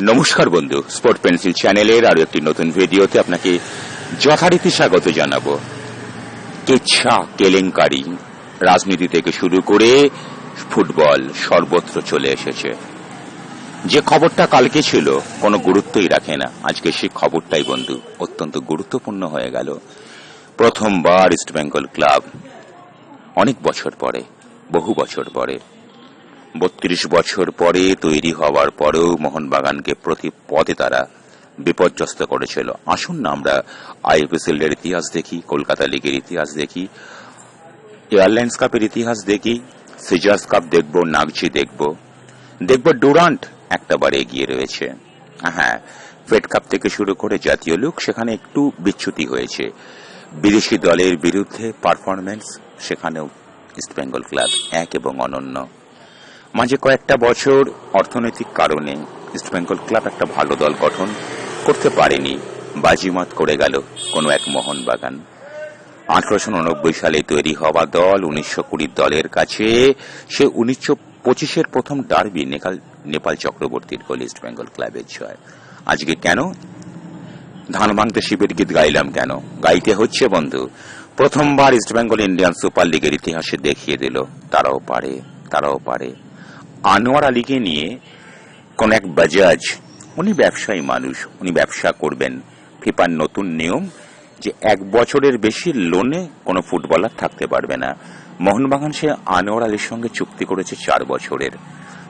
নমস্কার বন্ধু। Sport pencil চ্যানেলের আরও একটি নতুন ভিডিওতে আপনাকে যথারীতি স্বাগত জানাব। কেচ্ছা কেলেঙ্কারি রাজনীতি থেকে শুরু করে ফুটবল সর্বত্র চলে এসেছে। যে খবরটা কালকে ছিল, কোনো গুরুত্বই রাখে না। আজকে সেই খবরটাই বন্ধু, অত্যন্ত গুরুত্বপূর্ণ হয়ে গেল। প্রথমবার ইস্ট বেঙ্গল ক্লাব অনেক বছর পরে, বহু বছর পরে বত্রিশ বছর পরে তৈরি হওয়ার পরেও মোহনবাগানকে প্রতি পদে তারা বিপর্যস্ত করেছিল। আসুন না আমরা আইপিএসএল এর ইতিহাস দেখি, কলকাতা লিগের ইতিহাস দেখি, এয়ারলাইন্স কাপের ইতিহাস দেখি, সিজার্স কাপ দেখব নাগজি দেখব। দেখব ডুরান্ট একটাবার এগিয়ে রয়েছে। হ্যাঁ ফেড কাপ থেকে শুরু করে জাতীয় লুক সেখানে একটু বিচ্যুতি হয়েছে। বিদেশি দলের বিরুদ্ধে পারফরমেন্স সেখানেও ইস্টবেঙ্গল ক্লাব এক এবং অনন্য। মাঝে কয়েকটা বছর অর্থনৈতিক কারণে ইস্টবেঙ্গল ক্লাব একটা ভালো দল গঠন করতে পারেনি। বাজিমাত করে গেল কোনো এক মোহনবাগান আঠারোশো উননব্বই সালে তৈরি হওয়া দল উনিশশো কুড়ির দলের কাছে, সে উনিশশো পঁচিশের প্রথম ডার্বি নেপাল নেপাল চক্রবর্তীর গোল ইস্ট বেঙ্গল ক্লাবের জয়। আজকে কেন? ধান ভাঙতে শিবের গীত গাইলাম কেন? গাইতে হচ্ছে বন্ধু। প্রথমবার ইস্ট বেঙ্গল ইন্ডিয়ান সুপার লিগের ইতিহাসে দেখিয়ে দিল, তারাও পারে তারাও পারে। আনোয়ার আলীকে নিয়ে কোন এক বাজাজ, উনি ব্যবসায়ী মানুষ, উনি ব্যবসা করবেন। ফিফার নতুন নিয়ম যে এক বছরের বেশি লোনে কোনো ফুটবলার থাকতে পারবে না। মোহনবাগান সে আনোয়ার আলীর সঙ্গে চুক্তি করেছে চার বছরের।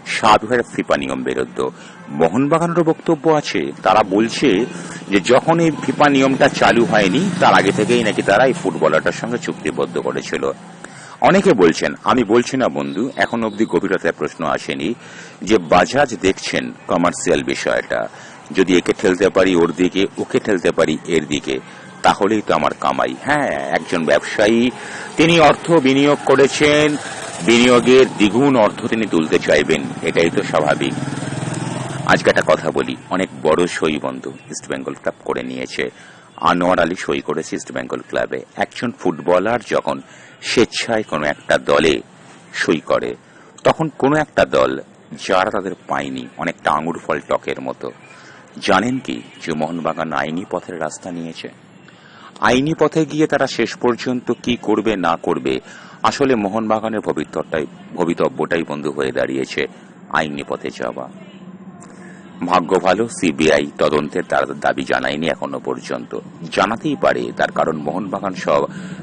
সাবের ফিফা নিয়ম বেরোদ্দ মোহনবাগানেরও বক্তব্য আছে। তারা বলছে যে যখন এই ফিফা নিয়মটা চালু হয়নি, তার আগে থেকেই নাকি তারা এই ফুটবলারটার সঙ্গে চুক্তিবদ্ধ করেছিল। অনেকে বলছেন, আমি বলছি না বন্ধু, এখন অবধি গভীরতায় প্রশ্ন আসেনি যে বাজাজ দেখছেন কমার্শিয়াল বিষয়টা। যদি একে ঠেলতে পারি ওর দিকে, ওকে ঠেলতে পারি এর দিকে, তাহলেই তো আমার কামাই। হ্যাঁ একজন ব্যবসায়ী, তিনি অর্থ বিনিয়োগ করেছেন, বিনিয়োগের দ্বিগুণ অর্থ তিনি তুলতে চাইবেন, এটাই তো স্বাভাবিক। আজকে একটা কথা বলি, অনেক বড় সই বন্ধু, ইস্ট বেঙ্গল ক্লাব করে নিয়েছে। আনোয়ার আলী সই করেছে ইস্ট বেঙ্গল ক্লাবে। একজন ফুটবলার যখন স্বেচ্ছায় কোনো একটা দলে সই করে, তখন কোনো একটা দল যারা তাদের পায়নি, অনেকটা আঙুর ফল টকের মতো। জানেন কি, যে মোহনবাগান আইনি পথের রাস্তা নিয়েছে? আইনি পথে গিয়ে তারা শেষ পর্যন্ত কি করবে, না করবে, আসলে মোহনবাগানের ভবিতব্যটাই বন্ধু হয়ে দাঁড়িয়েছে আইনি পথে যাওয়া। ভাগ্য ভালো, সিবিআই তদন্তের তার দাবি জানায়নি এখনও পর্যন্ত। জানাতেই পারে, তার কারণ মোহনবাগান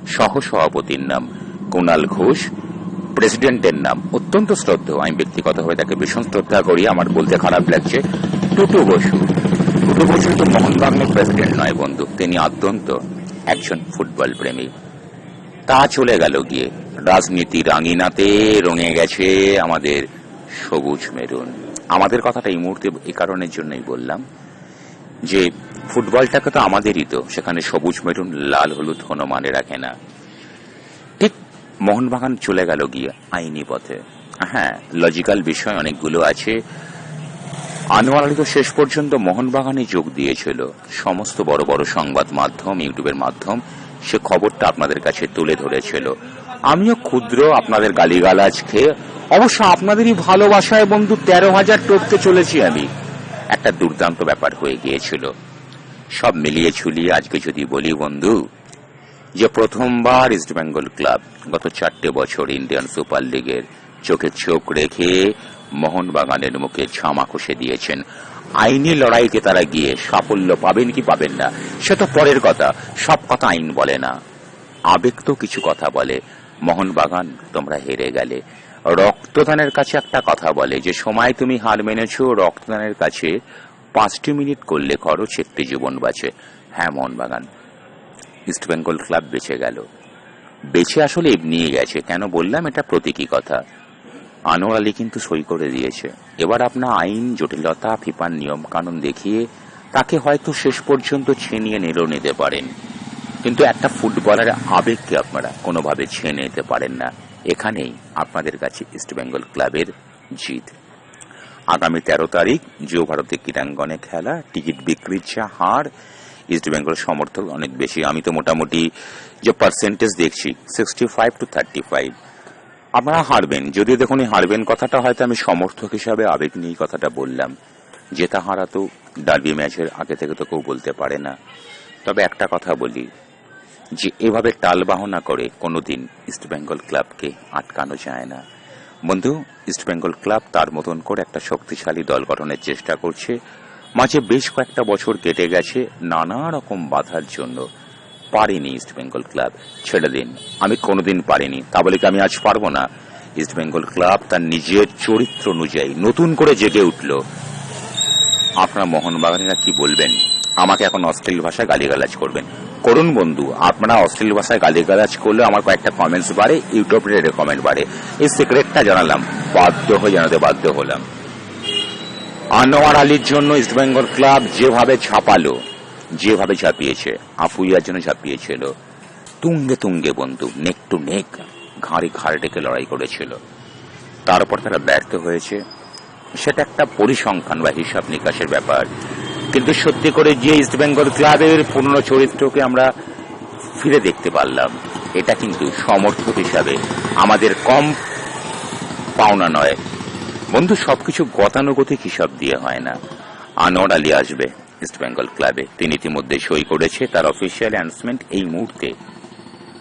সহ সভাপতির নাম কুণাল ঘোষ। প্রেসিডেন্টের নাম অত্যন্ত শ্রদ্ধেয়। আমি ব্যক্তিগতভাবে তাকে ভীষণ শ্রদ্ধা করি, আমার বলতে খারাপ লাগছে। টুটু বসু। টুটু বসু তো মোহনবাগানের প্রেসিডেন্ট নয় বন্ধু, তিনি অত্যন্ত একজন ফুটবল প্রেমী। তা চলে গেল গিয়ে, রাজনীতি রাঙিনাতে রঙে গেছে আমাদের সবুজ মেরুন। আমাদের কথাটা এই মুহূর্তে এই কারণের জন্যই বললাম যে ফুটবলটাকে তো আমাদেরই তো, সেখানে সবুজ মেরুন, লাল, হলুদ কোনো মানে রাখে না। ঠিক মোহনবাগান চলে গেল গিয়ে আইনি পথে। হ্যাঁ লজিক্যাল বিষয় অনেকগুলো আছে। আনোয়ার আলী তো শেষ পর্যন্ত মোহনবাগানে যোগ দিয়েছিল। সমস্ত বড় বড় সংবাদ মাধ্যম, ইউটিউবের মাধ্যম, সে খবরটা আপনাদের কাছে তুলে ধরেছিল। আমিও ক্ষুদ্র আপনাদের গালিগালাজ খেয়ে অবশ্য আপনাদেরই ভালোবাসায় বন্ধু তেরো হাজার টপকে চলেছি আমি। একটা দুর্দান্ত ব্যাপার হয়ে গিয়েছিল। সব মিলিয়ে ঝুলিয়ে আজকে যদি বলি বন্ধু, যে প্রথমবার ইস্ট বেঙ্গল ক্লাব গত চারটে বছর ইন্ডিয়ান সুপার লিগের চোখে চোখ রেখে মোহনবাগানের মুখে ছামা কষে দিয়েছেন। আইনি লড়াইকে তারা গিয়ে সাফল্য পাবেন কি পাবেন না, সে তো পরের কথা। সব কথা আইন বলে না। আবেগ তো কিছু কথা বলে, মোহনবাগান তোমরা হেরে গেলে। রক্তদানের কাছে একটা কথা বলে যে, সময় তুমি হার মেনেছ, রক্তদানের কাছে পাঁচটি মিনিট করলে খরচ একটি জীবন বাঁচে। হ্যাঁ মোহনবাগান, ইস্ট বেঙ্গল ক্লাব বেঁচে গেল। বেঁচে আসলে এমনিই গেছে, কেন বললাম, এটা প্রতীকী কথা। আনোয়ার আলী কিন্তু সই করে দিয়েছে। এবার আপনার আইন, জটিলতা, ফিফার নিয়ম কানুন দেখিয়ে তাকে হয়তো শেষ পর্যন্ত ছিনিয়ে নিলেও নিতে পারেন। কিন্তু একটা ফুটবলারের আবেগকে আপনারা কোনোভাবে ছেয়ে নিতে পারেন না। এখানেই আপনাদের কাছে ইস্ট বেঙ্গল ক্লাবের জিত। আগামী তেরো তারিখ জিও ভারতের ক্রীড়াঙ্গনে খেলা, টিকিট বিক্রির যা হার, ইস্ট বেঙ্গল সমর্থক অনেক বেশি। আমি তো মোটামুটি যে পার্সেন্টেজ দেখছি sixty five to thirty five আপনারা হারবেন। যদিও দেখুন, এই হারবেন কথাটা হয়তো আমি সমর্থক হিসাবে আবেগ নিয়ে কথাটা বললাম। জেতা হারা তো ডার্বি ম্যাচের আগে থেকে তো কেউ বলতে পারে না। তবে একটা কথা বলি যে এভাবে টালবাহনা করে কোনোদিন ইস্টবেঙ্গল ক্লাবকে আটকানো যায় না। বন্ধু ইস্টবেঙ্গল ক্লাব তার মতন করে একটা শক্তিশালী দল গঠনের চেষ্টা করছে। মাঝে বেশ কয়েকটা বছর কেটে গেছে নানা রকম বাধার জন্য। পারেনি ইস্টবেঙ্গল ক্লাব। ছেড়ে দিন। আমি কোনোদিন পারিনি। তা বলে কি আমি আজ পারব না? ইস্টবেঙ্গল ক্লাব তার নিজের চরিত্র অনুযায়ী নতুন করে জেগে উঠল। আপনারা মোহনবাগানেরা কি বলবেন? আমাকে এখন অশ্লীল ভাষায় গালিগালাজ করবেন। করুন বন্ধু, আপনারা অশ্লীল ভাষায় গালিগালাজ করলে আমার কয়েকটা কমেন্টস বাড়ে ইউটিউবে কমেন্ট বাড়ে। এই সিক্রেটটা জানালাম, বাধ্য হয়ে জানাতে বাধ্য হলাম। আনোয়ার আলীর জন্য ইস্টবেঙ্গল ক্লাব যেভাবে ছাপালো, যেভাবে ঝাঁপিয়েছে আফুইয়ার জন্য ঝাঁপিয়েছিল তুঙ্গে তুঙ্গে বন্ধু, নেক টু নেক, ঘাড়ে ঘাড় ডেকে লড়াই করেছিল। তারপর তারা ব্যর্থ হয়েছে। সেটা একটা পরিসংখ্যান বা হিসাব নিকাশের ব্যাপার। কিন্তু সত্যি করে যে ইস্টবেঙ্গল ক্লাবের পুরনো চরিত্রকে আমরা ফিরে দেখতে পারলাম, এটা কিন্তু সমর্থক হিসাবে আমাদের কম পাওনা নয়। বন্ধু, সবকিছু গতানুগতিক হিসাব দিয়ে হয় না। আনোয়ার আলী আসবে ইস্টবেঙ্গল ক্লাবে তিনি ইতিমধ্যে সই করেছে, তার অফিসিয়াল অ্যানাউন্সমেন্ট এই মুহূর্তে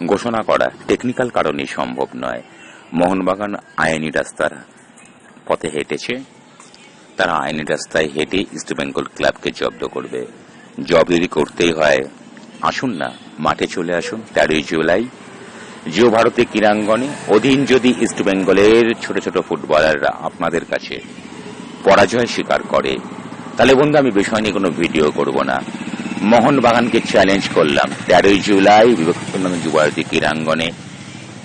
ঘোষণা করা। টেকনিক্যাল কারণে সম্ভব নয়। মোহনবাগান আইনি রাস্তার পথে হেঁটেছে। তারা আইনি রাস্তায় হেঁটে ইস্টবেঙ্গল ক্লাবকে জব্দ করবে। জব যদি করতেই হয়, আসুন না, মাঠে চলে আসুন, তেরোই জুলাই। জিও ভারতী ক্রীড়াঙ্গনে অধীন যদি ইস্টবেঙ্গলের ছোট ছোট ফুটবলাররা আপনাদের কাছে পরাজয় স্বীকার করে, তাহলে বন্ধু, আমি বিষয় নিয়ে কোনো ভিডিও করব না। মোহনবাগানকে চ্যালেঞ্জ করলাম। তেরোই জুলাই বিবেকানন্দ যুব ভারতী ক্রীড়াঙ্গনে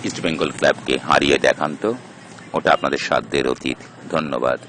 ইস্টবেঙ্গল ক্লাবকে হারিয়ে দেখান তো। ওটা আপনাদের সাধ্যের অতীত। ধন্যবাদ।